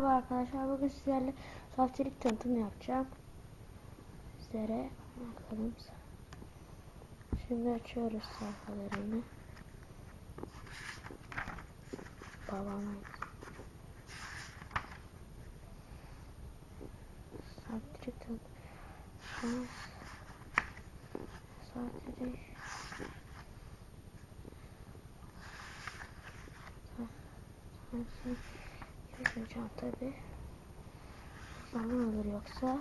Merhaba arkadaşlar bugün sizlerle saftirik tanıtım yapacağım. Sizlere bakalım. Şimdi açıyoruz sayfalarını. Babama saftirik tanıtım. Saftirik. Saftirik. Yazacağım tabi. Zaman alır yoksa.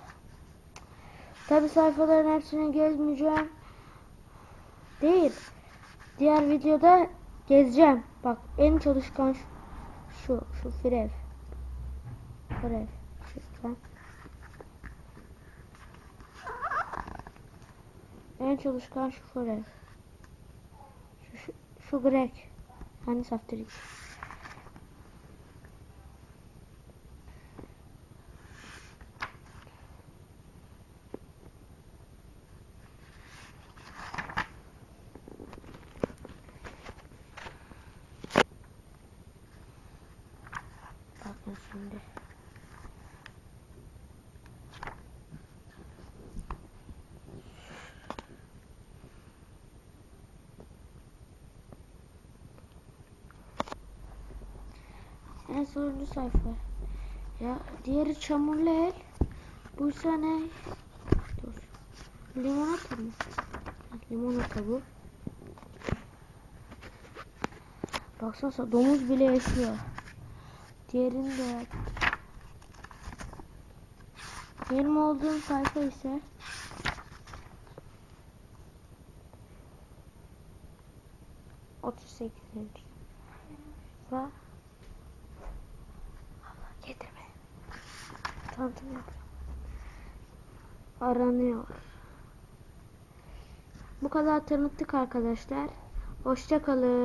Tabi sayfaların hepsini gezmeyeceğim. Değil. Diğer videoda gezeceğim. Bak en çalışkan şu. Şu, şu Frev. Frev. Lütfen. En çalışkan şu Frev. Şu, şu, şu Greg. Hani saftirik. Bakın şimdi. En sonuncu sayfa. Ya diğeri çamurlu el. Buysa ne? Dur. Limonata mı? Limonata bu. Baksana domuz bile yaşıyor. Diğerini de benim olduğum sayfa ise otuz sekizinci ve getirme. Tanıtım yapıyorum aranıyor. Bu kadar tanıttık arkadaşlar. Hoşça kalın